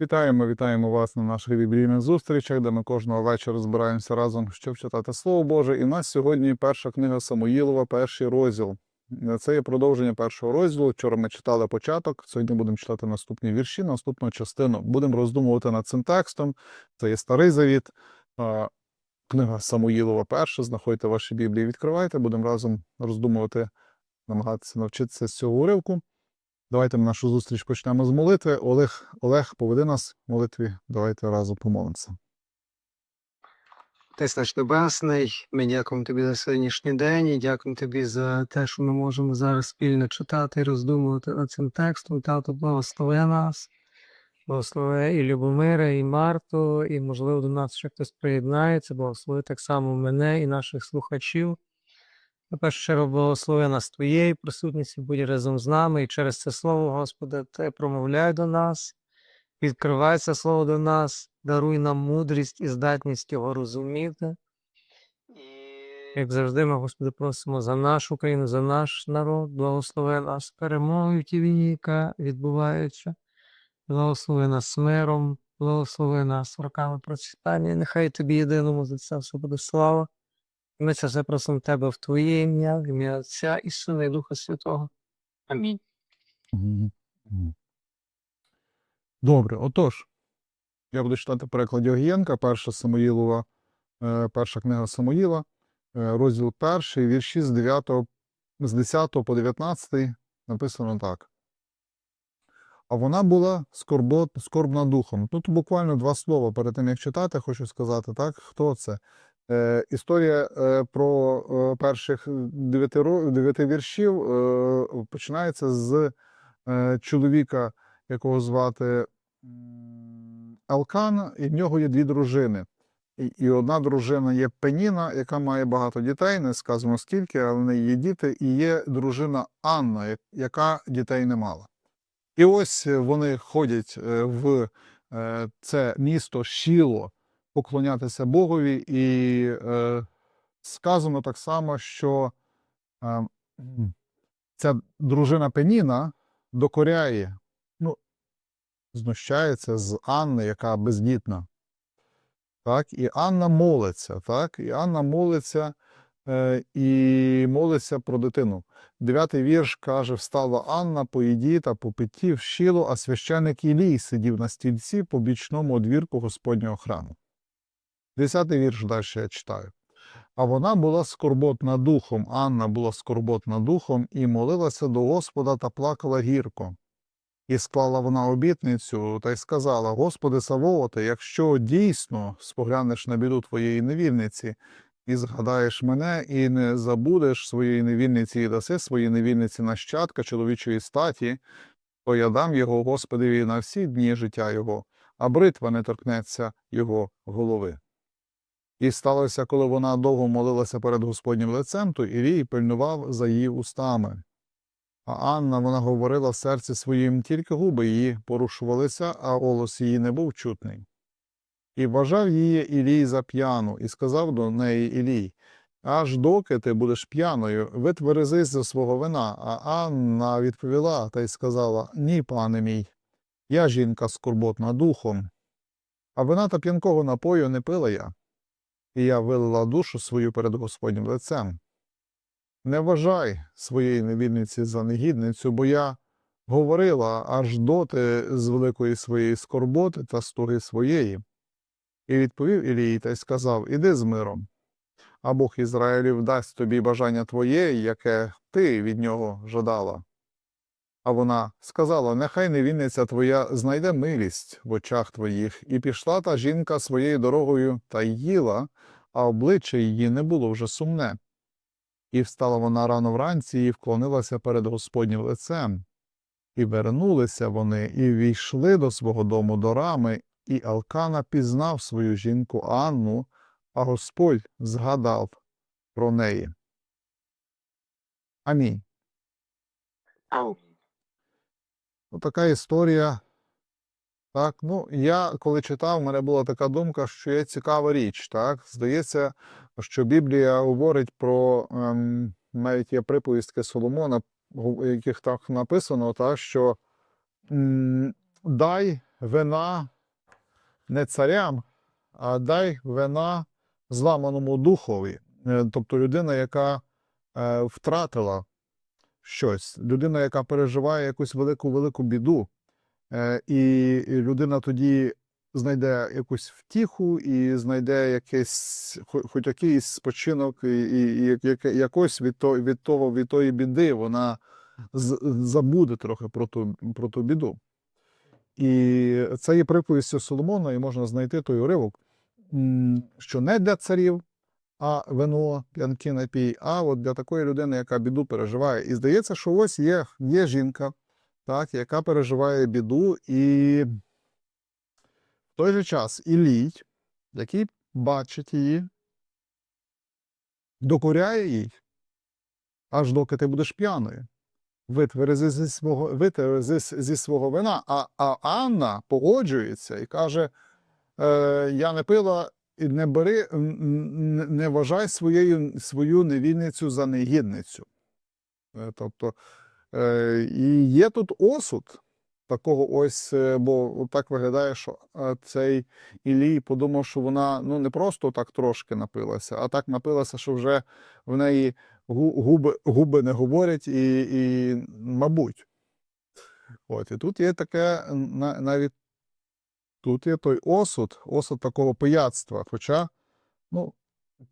Вітаємо, вітаємо вас на наших біблійних зустрічах, де ми кожного вечора збираємося разом, щоб читати Слово Боже. І в нас сьогодні перша книга Самуїлова, перший розділ. Це є продовження першого розділу. Вчора ми читали початок. Сьогодні будемо читати наступні вірші, наступну частину. Будемо роздумувати над цим текстом. Це є старий завіт. Книга Самуїлова перша. Знаходьте ваші біблії, відкривайте. Будемо разом роздумувати, намагатися навчитися з цього уривку. Давайте ми нашу зустріч почнемо з молитви. Олег, Олег, поведи нас в молитві. Давайте разом помолимося. Отець наш Небесний, ми дякуємо тобі за сьогоднішній день і дякуємо тобі за те, що ми можемо зараз спільно читати і роздумувати над цим текстом. Тато, благослови нас, благослови і Любомира, і Марту, і, можливо, до нас ще хтось приєднається, благослови так само мене і наших слухачів. Тепер щиро благослови нас Твоєю присутністю, будь разом з нами, і через це слово, Господи, Ти промовляй до нас, відкривай це слово до нас, даруй нам мудрість і здатність його розуміти. Як завжди, ми, Господи, просимо за нашу країну, за наш народ, благослови нас перемогою в тій війні, яка відбувається, благослови нас миром, благослови нас роками процвітання. Нехай тобі єдиному за це все буде слава. Ми це все просимо тебе в Твоє ім'я, в ім'я Отця і Сина, і Духа Святого. Амінь. Добре, отож, я буду читати переклад Огієнка, перша Самуїлова, е, перша книга Самуїла, е, розділ перший, вірші з 9, з 10 по 19 написано так. А вона була скорбна духом. Тут буквально два слова перед тим, як читати, хочу сказати, так, хто це? Е, історія е, про е, перших дев'яти, віршів починається з чоловіка, якого звати м, Елкан, і в нього є дві дружини. І, одна дружина є Пеніна, яка має багато дітей, не сказано скільки, але в неї є діти, і є дружина Анна, яка дітей не мала. І ось вони ходять в це місто Шіло поклонятися Богові, і е, сказано так само, що е, ця дружина Пеніна докоряє, ну, знущається з Анни, яка бездітна. Так, і Анна молиться, так, і Анна молиться е, і молиться про дитину. Дев'ятий вірш каже: Встала Анна по їді та по питті в щіло, а священик Ілій сидів на стільці по бічному одвірку Господнього храму. Десятий вірш далі я читаю. А вона була скорботна духом, Анна була скорботна духом, і молилася до Господа та плакала гірко. І склала вона обітницю та й сказала: Господи Савооте, якщо дійсно споглянеш на біду твоєї невільниці, і згадаєш мене, і не забудеш своєї невільниці, і даси своїй невільниці нащадка чоловічої статі, то я дам його Господеві на всі дні життя його, а бритва не торкнеться його голови. І сталося, коли вона довго молилася перед Господнім лицем, то Ілій пильнував за її устами. А Анна вона говорила в серці своїм, тільки губи її порушувалися, а голос її не був чутний. І бажав її Ілій за п'яну, і сказав до неї Ілій, аж доки ти будеш п'яною, витверезись за свого вина. А Анна відповіла та й сказала: Ні, пане мій, я жінка скорботна духом, а вина та п'янкого напою не пила я, і я вилила душу свою перед Господнім лицем. Не вважай своєї невільниці за негідницю, бо я говорила аж доти з великої своєї скорботи та стуги своєї. І відповів Ілій та й сказав: Іди з миром, а Бог Ізраїлів дасть тобі бажання твоє, яке ти від нього жадала. А вона сказала: Нехай невільниця твоя знайде милість в очах твоїх, і пішла та жінка своєю дорогою та їла, а обличчя її не було вже сумне. І встала вона рано вранці і вклонилася перед Господнім лицем. І вернулися вони, і війшли до свого дому до рами, і Алкана пізнав свою жінку Анну, а Господь згадав про неї. Амінь. Така історія. Так, ну я коли читав, в мене була така думка, що є цікава річ. Так, здається, що Біблія говорить про ем, навіть є приповістки Соломона, в яких так написано, так, що м, дай вина не царям, а дай вина зламаному духові. Е, Тобто людина, яка е, втратила щось, людина, яка переживає якусь велику велику біду, е, і, людина тоді знайде якусь втіху і знайде якийсь, хо- хоч якийсь спочинок, і, і, і як- як- якось від, то, від того, від тої біди вона забуде трохи про ту, про ту біду. І це є приповістю Соломона, і можна знайти той уривок, що не для царів, а вино, п'янки напій, а от для такої людини, яка біду переживає. І здається, що ось є, є жінка, так, яка переживає біду, і в той же час Ілій, який бачить її, докоряє їй, аж доки ти будеш п'яною. Витверзи зі свого, витверзи зі свого вина. А, а Анна погоджується і каже: е, Я не пила і не бери, не вважай своєю, свою невільницю за негідницю. Е, Тобто, е, і є тут осуд такого ось, е, бо так виглядає, що цей Ілій подумав, що вона ну, не просто так трошки напилася, а так напилася, що вже в неї губи, губи не говорять, і, і мабуть. От, і тут є таке навіть тут є той осуд, осуд такого пияцтва. Хоча, ну,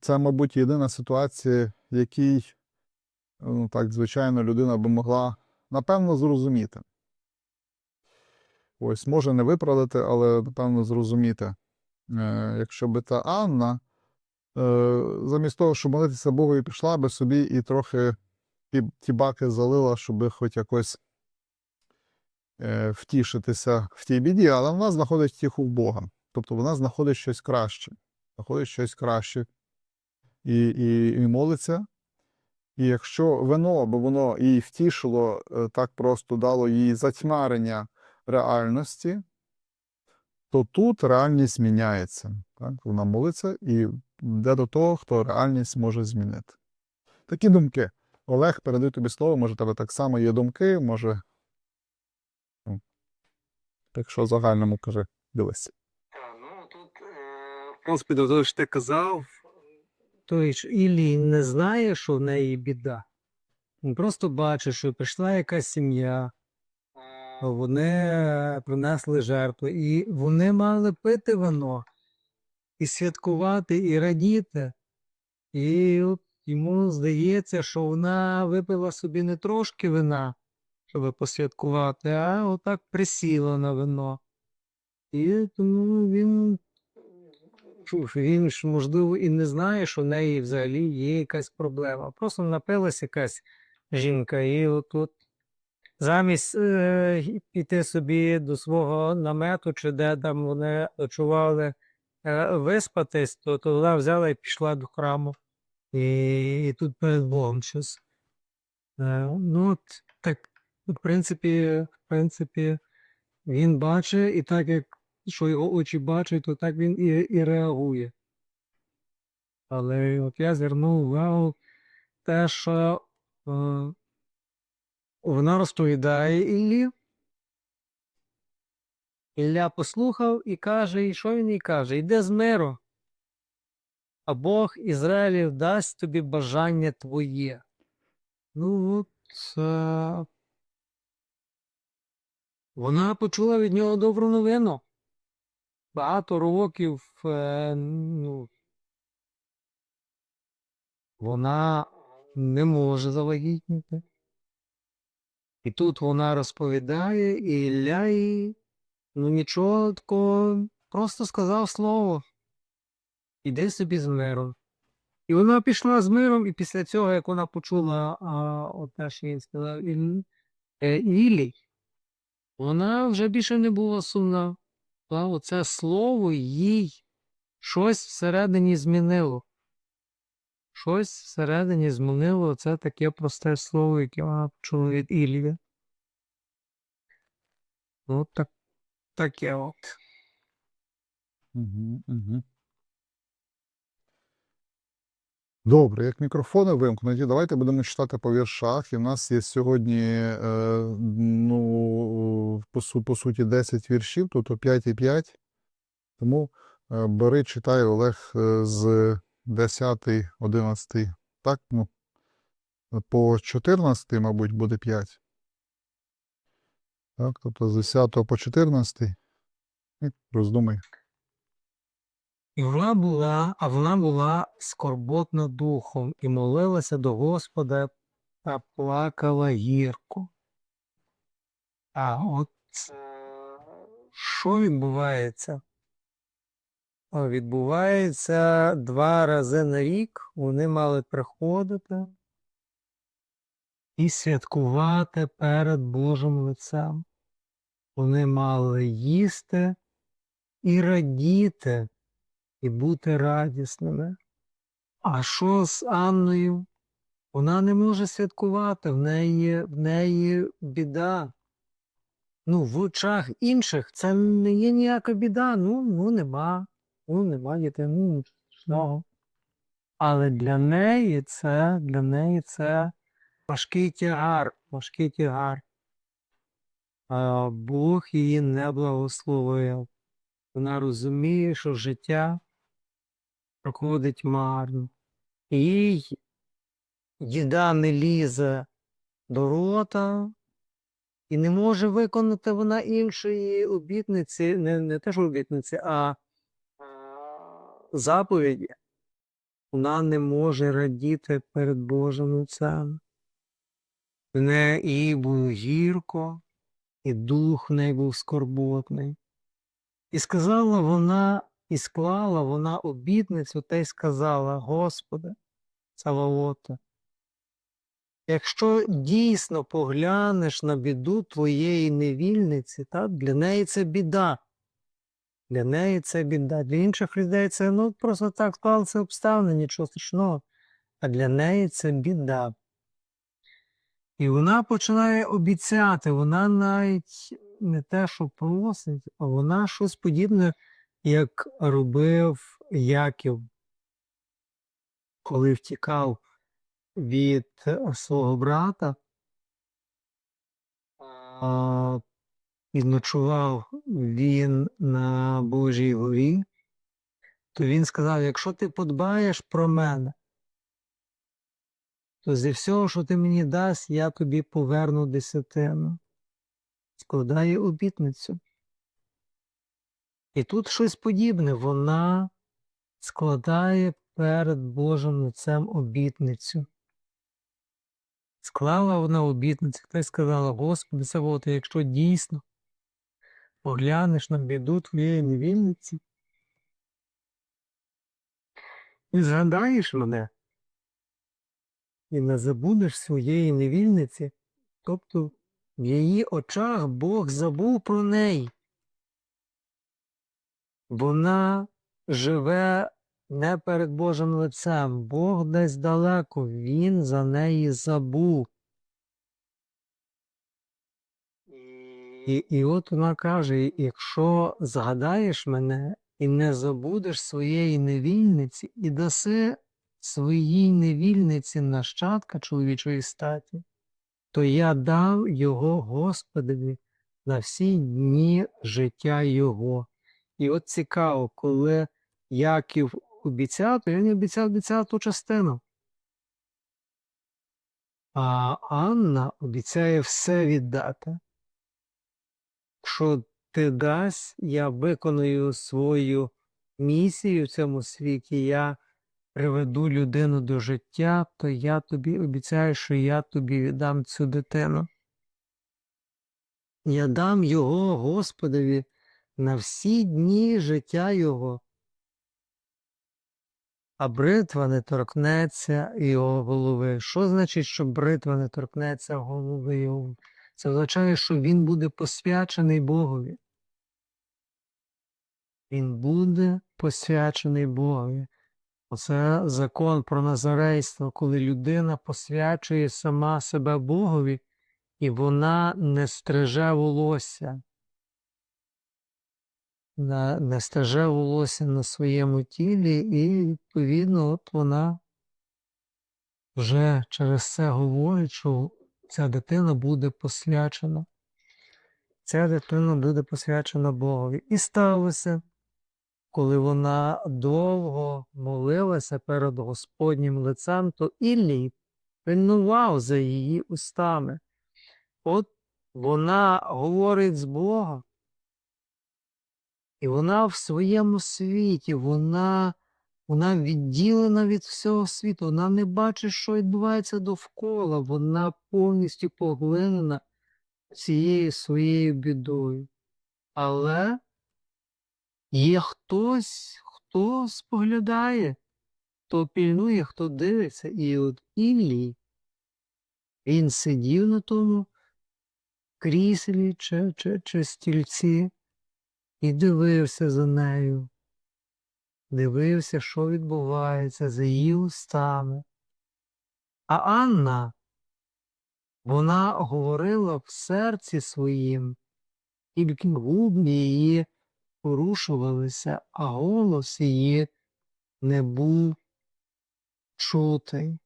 це, мабуть, єдина ситуація, в якій, ну, так, звичайно, людина би могла напевно зрозуміти. Ось, може не виправдати, але напевно зрозуміти. Е, якщо би та Анна, е, замість того, щоб молитися Богу, і пішла би собі і трохи ті, ті баки залила, щоб хоч якось втішитися в тій біді, але вона знаходить втіху в Бога. Тобто вона знаходить щось краще, знаходить щось краще і, і, і молиться. І якщо вино, бо воно її втішило, е, так просто дало їй затьмарення реальності, то тут реальність міняється. Так? Вона молиться і йде до того, хто реальність може змінити. Такі думки. Олег, передаю тобі слово, може, тебе так само є думки, може. Так що в загальному кажи, дивись. Ну, тут, е, в принципі, до того, що ти казав, той ж Іллі не знає, що в неї біда. Він просто бачить, що прийшла якась сім'я, вони е, принесли жертву, і вони мали пити вино, і святкувати, і радіти. І от йому здається, що вона випила собі не трошки вина, щоб посвяткувати, а отак присіла на вино. І тому він, він ж, можливо, і не знає, що в неї взагалі є якась проблема. Просто напилась якась жінка, і от, от замість е, піти собі до свого намету, чи де там вони ночували, е, виспатись, то, то вона взяла і пішла до храму. І, і тут перед Богом щось. Е, ну, от, так, в принципі, в принципі, він бачить, і так як що його очі бачать, то так він і, і реагує. Але от я звернув увагу те, що е, вона розповідає Іллі. Ілля послухав і каже, і що він їй каже? Йде з миру, а Бог Ізраїлів дасть тобі бажання твоє. Ну от е, вона почула від нього добру новину. Багато років е, ну, вона не може завагітніти. І тут вона розповідає, і Ілля їй, ну нічого такого, просто сказав слово. Іди собі з миром. І вона пішла з миром, і після цього, як вона почула а, от що він сказав Іль- е, вона вже більше не була сумна. Та оце слово їй щось всередині змінило. Щось всередині змінило це таке просте слово, яке вона почула від Іллі. Ну, так, таке от. Угу, угу. Добре, як мікрофони вимкнуті, давайте будемо читати по віршах. І в нас є сьогодні, е, ну, по, су- по суті, 10 віршів, тобто 5 і 5. Тому е, бери, читай Олег е, з 10, 11, так, ну, по 14, мабуть, буде 5. Так, тобто з 10 по 14. І Роздумай. І вона була, а вона була скорботна духом і молилася до Господа та плакала гірко. А от е, що відбувається? Відбувається два рази на рік. Вони мали приходити і святкувати перед Божим лицем. Вони мали їсти і радіти і бути радісними. А що з Анною? Вона не може святкувати, в неї, в неї біда. Ну, в очах інших це не є ніяка біда. Ну, ну нема. Ну, нема дітей, ну нічого. Але для неї це, для неї це важкий тягар, важкий тягар. А Бог її не благословив. Вона розуміє, що життя проходить марно. Їй їда не лізе до рота, і не може виконати вона іншої обітниці, не, не те, що обітниці, а заповіді. Вона не може радіти перед Божим. В неї їй було гірко, і дух в неї був скорботний. І сказала вона, і склала вона обітницю та й сказала, Господи, Саваота, якщо дійсно поглянеш на біду твоєї невільниці, та, для неї це біда. Для неї це біда. Для інших людей це ну, просто так склалися обставини, нічого страшного. А для неї це біда. І вона починає обіцяти, вона навіть не те, що просить, а вона щось подібне, як робив Яків, коли втікав від е, свого брата, а, і ночував він на Божій горі, то він сказав: якщо ти подбаєш про мене, то зі всього, що ти мені дасть, я тобі поверну десятину. Складає обітницю. І тут щось подібне. Вона складає перед Божим лицем обітницю. Склала вона обітницю, та й сказала, Господи, Савоте, якщо дійсно поглянеш на біду твоєї невільниці і згадаєш мене, і не забудеш своєї невільниці, тобто в її очах Бог забув про неї. Вона живе не перед Божим лицем, Бог десь далеко, Він за неї забув. І, і от вона каже: якщо згадаєш мене і не забудеш своєї невільниці, і даси своїй невільниці нащадка чоловічої статі, то я дав його Господові на всі дні життя його. І от цікаво, коли Яків обіцяв, то він обіцяв обіцяв ту частину. А Анна обіцяє все віддати. Що ти дасть, я виконую свою місію в цьому світі, я приведу людину до життя, то я тобі обіцяю, що я тобі віддам цю дитину. Я дам його Господові на всі дні життя його. А бритва не торкнеться його голови. Що значить, що бритва не торкнеться голови його? Це означає, що він буде посвячений Богові. Він буде посвячений Богові. Оце закон про назарейство, коли людина посвячує сама себе Богові, і вона не стриже волосся. На- Не стриже волосся на своєму тілі, і, відповідно, от вона вже через це говорить, що ця дитина буде посвячена. Ця дитина буде посвячена Богові. І сталося, коли вона довго молилася перед Господнім лицем, то Іллій пильнував за її устами. От вона говорить з Бога, і вона в своєму світі, вона, вона відділена від всього світу, вона не бачить, що відбувається довкола, вона повністю поглинена цією своєю бідою. Але є хтось, хто споглядає, хто пільнує, хто дивиться. І от Іллій, він сидів на тому кріслі чи, чи, чи стільці і дивився за нею. Дивився, що відбувається за її устами. А Анна, вона говорила в серці своїм, тільки губи її порушувалися, а голос її не був чутий.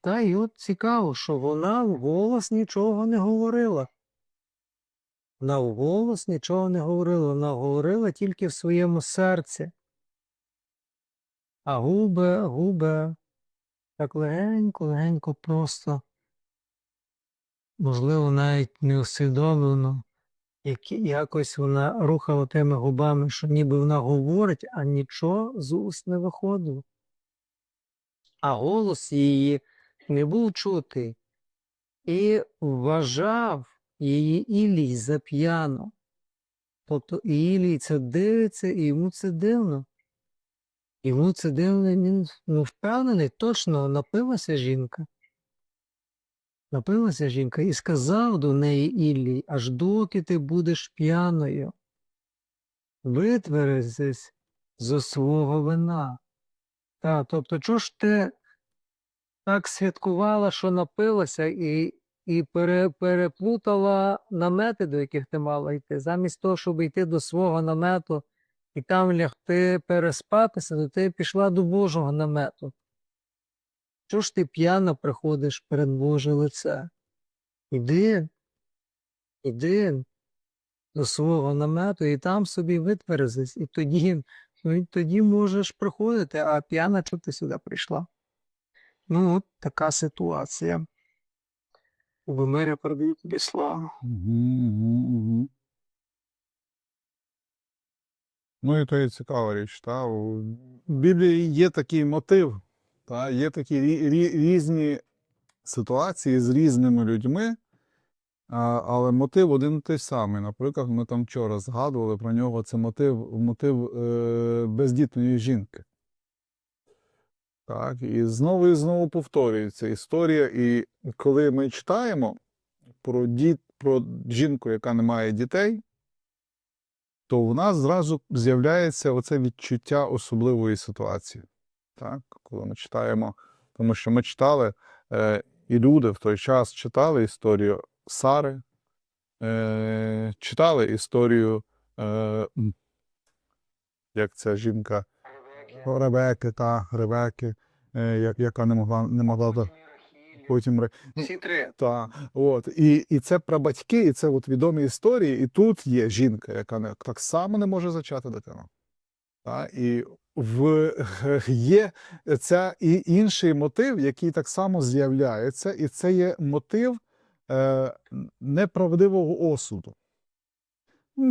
Та й от цікаво, що вона вголос нічого не говорила. Вона вголос нічого не говорила, вона говорила тільки в своєму серці. А губи, губи так легенько, легенько просто, можливо, навіть не усвідомлено, які, якось вона рухала тими губами, що ніби вона говорить, а нічого з уст не виходило. А голос її не був чутий. І вважав її Ілій за п'яну. Тобто Ілій це дивиться, і йому це дивно. Йому це дивно, він ну, впевнений, точно напилася жінка. Напилася жінка і сказав до неї Іллій, аж доки ти будеш п'яною, витверезись зо свого вина. Та, тобто, чого ж ти так святкувала, що напилася і, і пере, переплутала намети, до яких ти мала йти, замість того, щоб йти до свого намету і там лягти переспатися, то ти пішла до Божого намету. Чого ж ти п'яно приходиш перед Боже лице? Іди, іди до свого намету і там собі витверзись, і тоді, ну, тоді можеш приходити, а п'яна чого ти сюди прийшла? Ну, от така ситуація. У мирі передаю тобі славу. Ну і то є цікава річ. Та? У Біблії є такий мотив, та? є такі рі- рі- різні ситуації з різними людьми, але мотив один і той самий. Наприклад, ми там вчора згадували про нього, це мотив, мотив е, бездітної жінки. Так, і знову і знову повторюється історія. І коли ми читаємо про, діт, про жінку, яка не має дітей, то в нас зразу з'являється оце відчуття особливої ситуації. Так? Коли ми читаємо, тому що ми читали, е, і люди в той час читали історію Сари, е, читали історію, е, як ця жінка Ребеки, та Ребеки, е, яка не могла, не могла до- потім Всі три. та, от. І, і це прабатьки, і це от відомі історії. І тут є жінка, яка не, так само не може зачати дитину. Та, і в, є ця і інший мотив, який так само з'являється, і це є мотив е, неправдивого осуду.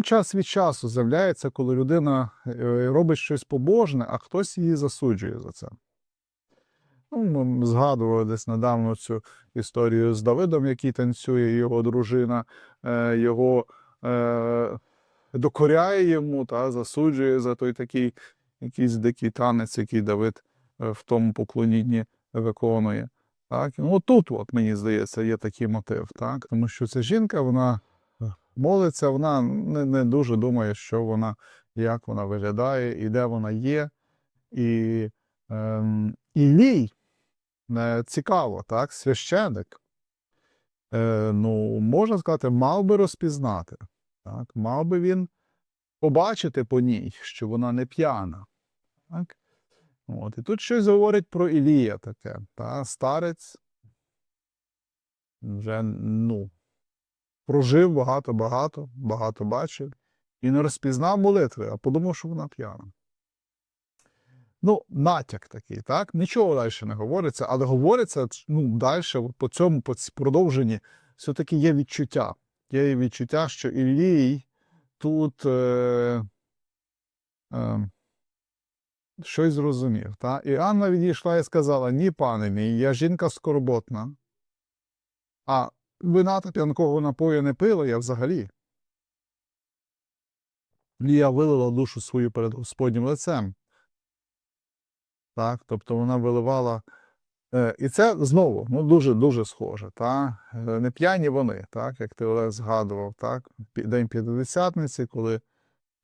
Час від часу з'являється, коли людина е, робить щось побожне, а хтось її засуджує за це. Ну, ми згадували десь недавно цю історію з Давидом, який танцює, його дружина, е, його е, докоряє йому та засуджує за той такий якийсь дикий танець, який Давид в тому поклонінні виконує. Так? Ну, тут, от, мені здається, є такий мотив, так? тому що ця жінка, вона молиться, вона не, не дуже думає, що вона, як вона виглядає і де вона є. І, ем, Іллій, е, цікаво, так, священик, е, ну, можна сказати, мав би розпізнати. Так? Мав би він побачити по ній, що вона не п'яна. Так? От. І тут щось говорить про Ілія таке. Та? Старець, вже ну, прожив багато-багато, багато бачив і не розпізнав молитви, а подумав, що вона п'яна. Ну, натяк такий, так? Нічого далі не говориться, але говориться ну, далі, по цьому по продовженні, все-таки є відчуття. Є відчуття, що Іллій тут е, е, щось зрозумів. Та? І Анна відійшла і сказала: Ні, пане мій, я жінка скорботна. А вина та п'янкого напою не пила я взагалі. Лія вилила душу свою перед Господнім лицем. Так, тобто вона виливала. Е, і це знову ну, дуже-дуже схоже. Та? Е, Не п'яні вони, так, як ти Олег згадував, так? День П'ятидесятниці, коли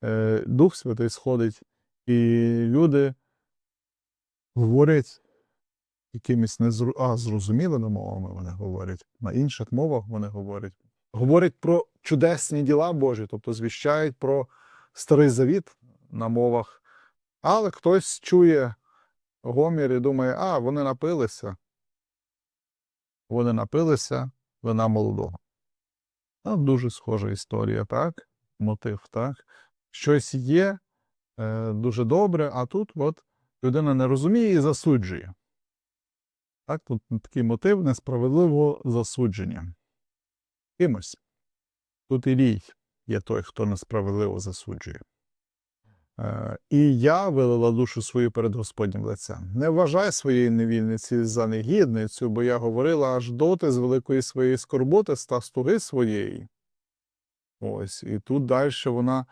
е, Дух Святий сходить, і люди говорять якимись незру... а, зрозумілими мовами вони говорять, на інших мовах вони говорять. Говорять про чудесні діла Божі, тобто звіщають про старий завіт на мовах, але хтось чує гомір і думає, а, вони напилися. Вони напилися вина молодого. Ну, дуже схожа історія, так? Мотив, так? Щось є е, дуже добре, а тут от людина не розуміє і засуджує. Так, тут такий мотив несправедливого засудження. Кимось. Тут і рій є той, хто несправедливо засуджує. Е, І я вилила душу свою перед Господнім лицем. Не вважай своєї невільниці за негідницю, бо я говорила аж доти з великої своєї скорботи ста стуги своєї. Ось, і тут далі вона,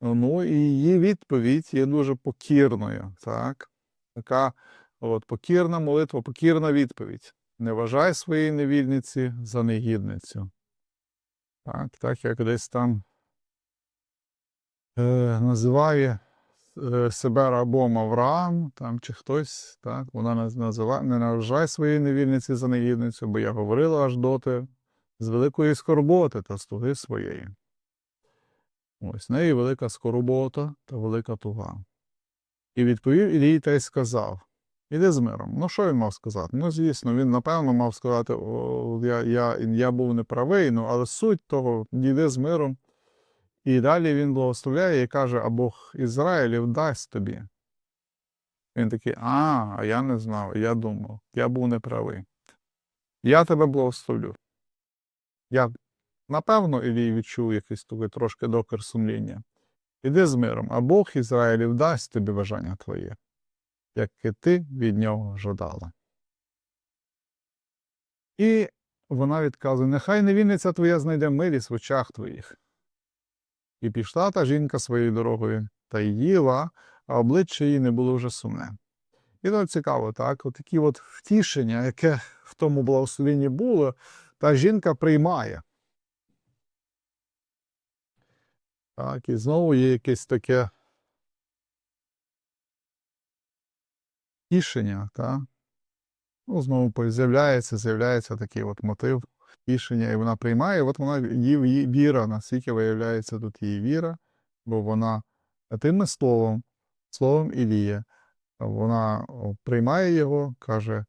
ну, і її відповідь є дуже покірною, так? Така от, покірна молитва, покірна відповідь. Не вважай своєї невільниці за негідницю. Так, так як десь там е, називає е, себе рабом Авраам, там чи хтось, так, вона називає, не наважай своєї невільниці за негідницю, бо я говорила аж доти з великої скорботи та стуги своєї. Ось в неї велика скорбота та велика туга. І відповів Ілій та й сказав: Іди з миром. Ну, що він мав сказати? Ну, звісно, він напевно мав сказати, О, я, я, я був неправий, ну, але суть того, йди з миром. І далі він благословляє і каже, а Бог Ізраїлів дасть тобі. Він такий, а, я не знав, я думав, я був неправий. Я тебе благословлю. Я, напевно, Ілій відчув якийсь такий трошки докір сумління. Іди з миром, а Бог Ізраїлів дасть тобі бажання твоє, як ти від нього жадала. І вона відказує: нехай невільниця твоя знайде милість в очах твоїх. І пішла та жінка своєю дорогою та їла, а обличчя її не було вже сумне. І то цікаво, так? От такі от втішення, яке в тому благословенні було, та жінка приймає. Так, і знову є якесь таке тішення, так? Ну, знову з'являється, з'являється такий от мотив тішення, і вона приймає, от вона її, віра, наскільки виявляється тут її віра, бо вона тим словом, словом Ілія, вона приймає його, каже,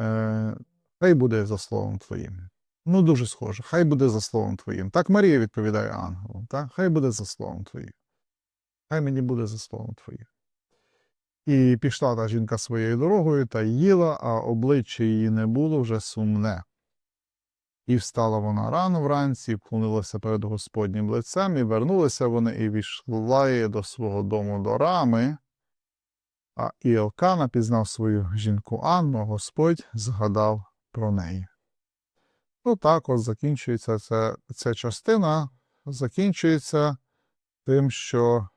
е, хай буде за словом твоїм. Ну, дуже схоже, хай буде за словом твоїм. Так Марія відповідає ангелу, так? хай буде за словом твоїм. Хай мені буде за словом твоїм. І пішла та жінка своєю дорогою та їла, а обличчя її не було вже сумне. І встала вона рано вранці, вклонилася перед Господнім лицем, і вернулися вони, і війшла до свого дому до рами. А Іелкана пізнав свою жінку Анну, Господь згадав про неї. Ну так от закінчується ця, ця частина, закінчується тим, що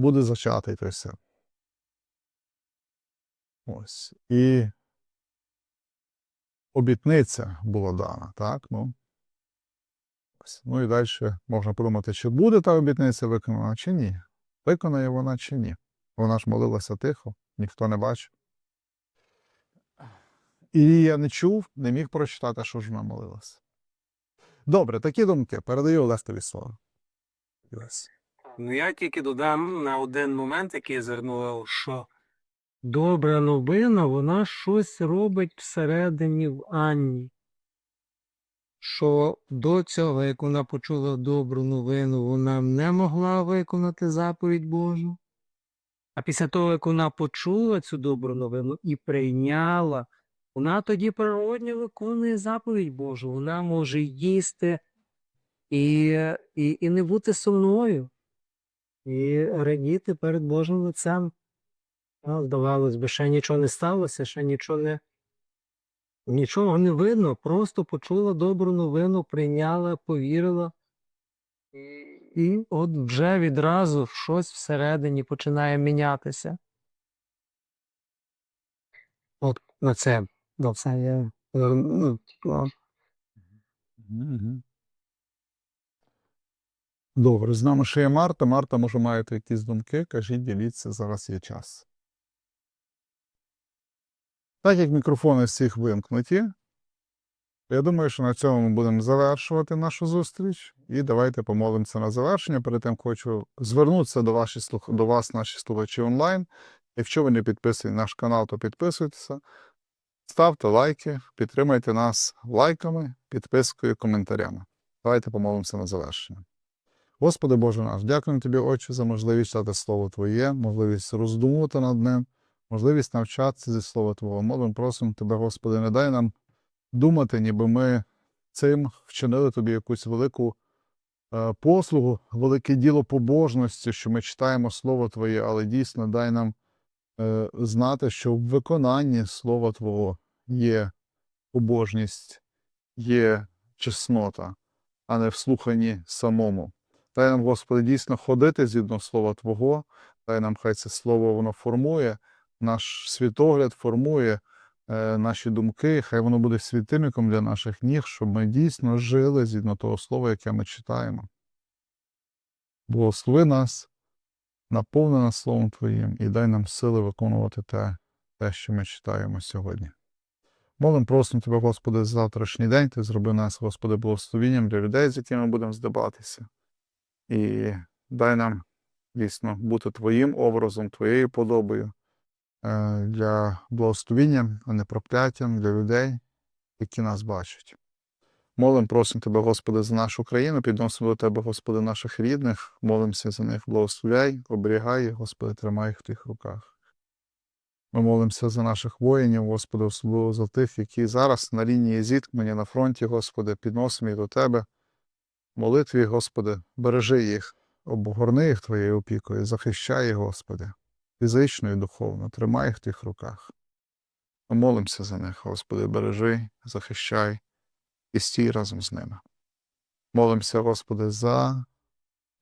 буде зачатий той син. Ось. І обітниця була дана, так? Ну, ось. ну і далі можна подумати, чи буде та обітниця виконана, чи ні. Виконає вона чи ні. Вона ж молилася тихо, ніхто не бачив. І я не чув, не міг прочитати, що ж вона молилася. Добре, такі думки. Передаю Олестові слово. Олесь. Ну, я тільки додам на один момент, який я звернув, що добра новина, вона щось робить всередині в Анні. Що до цього, як вона почула добру новину, вона не могла виконати заповідь Божу. А після того, як вона почула цю добру новину і прийняла, вона тоді природньо виконує заповідь Божу. Вона може їсти і, і, і не бути сумною, і радіти перед Божим лицем. А, здавалось би, ще нічого не сталося, ще нічого не. Нічого не видно, просто почула добру новину, прийняла, повірила. І от вже відразу щось всередині починає мінятися. От на це, на це я. е, ну, типу, Мгм. Добре, з нами ще є Марта. Марта, може, маєте якісь думки? Кажіть, діліться, зараз є час. Так як мікрофони всіх вимкнуті, я думаю, що на цьому ми будемо завершувати нашу зустріч. І давайте помолимося на завершення. Перед тим хочу звернутися до, ваші, до вас, наші слухачі онлайн. Якщо ви не підписані на наш канал, то підписуйтеся. Ставте лайки, підтримайте нас лайками, підпискою, коментарями. Давайте помолимося на завершення. Господи Боже наш, дякуємо Тобі, Отче, за можливість читати Слово Твоє, можливість роздумувати над ним, можливість навчатися зі Слова Твого. Молимо, просимо Тебе, Господи, не дай нам думати, ніби ми цим вчинили Тобі якусь велику е, послугу, велике діло побожності, що ми читаємо Слово Твоє, але дійсно дай нам е, знати, що в виконанні Слова Твого є побожність, є чеснота, а не в слуханні самому. Дай нам, Господи, дійсно ходити згідно Слова Твого, дай нам, хай це слово воно формує, наш світогляд формує е, наші думки, хай воно буде світильником для наших ніг, щоб ми дійсно жили згідно того слова, яке ми читаємо. Благослови нас, наповни нас Словом Твоїм і дай нам сили виконувати те, те, що ми читаємо сьогодні. Молим, просимо Тебе, Господи, за завтрашній день. Ти зроби нас, Господи, благословенням для людей, з якими будемо здобатися. І дай нам дійсно бути Твоїм образом, Твоєю подобою е, для благословіння, а не прокляттям для людей, які нас бачать. Молим, просимо Тебе, Господи, за нашу країну, підносимо до Тебе, Господи, наших рідних, молимося за них, благословляй, оберігай, Господи, тримай їх в тих руках. Ми молимося за наших воїнів, Господи, особливо за тих, які зараз на лінії зіткнення на фронті, Господи, підносимо їх до Тебе. Молитві, Господи, бережи їх, обгорни їх Твоєю опікою, захищай Господи, фізично і духовно, тримай їх в тих руках. Молимося за них, Господи, бережи, захищай і стій разом з ними. Молимося, Господи, за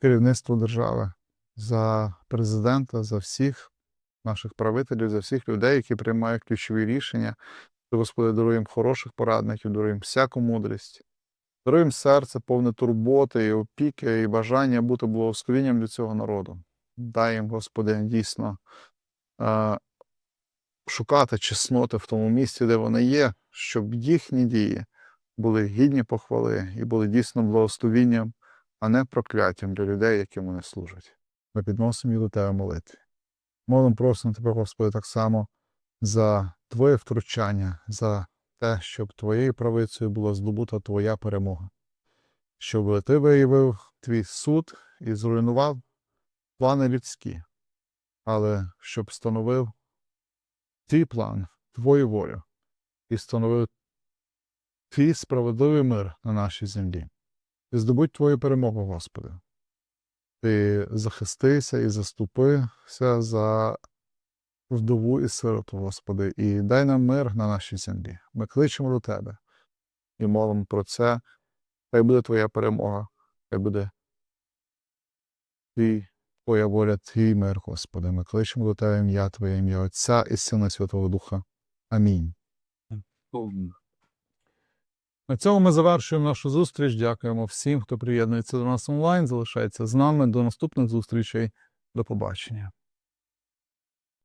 керівництво держави, за президента, за всіх наших правителів, за всіх людей, які приймають ключові рішення. Господи, даруємо хороших порадників, даруємо всяку мудрість. Даруємо серце повне турботи і опіки, і бажання бути благословенням для цього народу. Дай їм, Господи, дійсно е, шукати чесноти в тому місці, де вони є, щоб їхні дії були гідні похвали і були дійсно благословенням, а не прокляттям для людей, яким вони служать. Ми підносимо їх до Тебе молитві. Молимо, просимо Тебе, Господи, так само за Твоє втручання, за те, щоб Твоєю правицею була здобута Твоя перемога, щоб Ти виявив Твій суд і зруйнував плани людські, але щоб встановив Твій план, Твою волю і встановив Твій справедливий мир на нашій землі. І здобудь Твою перемогу, Господи. Ти захистися і заступися за вдову і сироту, Господи, і дай нам мир на нашій землі. Ми кличемо до Тебе і молимо про це. Хай буде Твоя перемога, хай буде Твій, Твоя воля, Твій мир, Господи. Ми кличемо до Тебе ім'я Твоє, ім'я Отця і Сина Святого Духа. Амінь. На цьому ми завершуємо нашу зустріч. Дякуємо всім, хто приєднується до нас онлайн, залишається з нами. До наступних зустрічей. До побачення.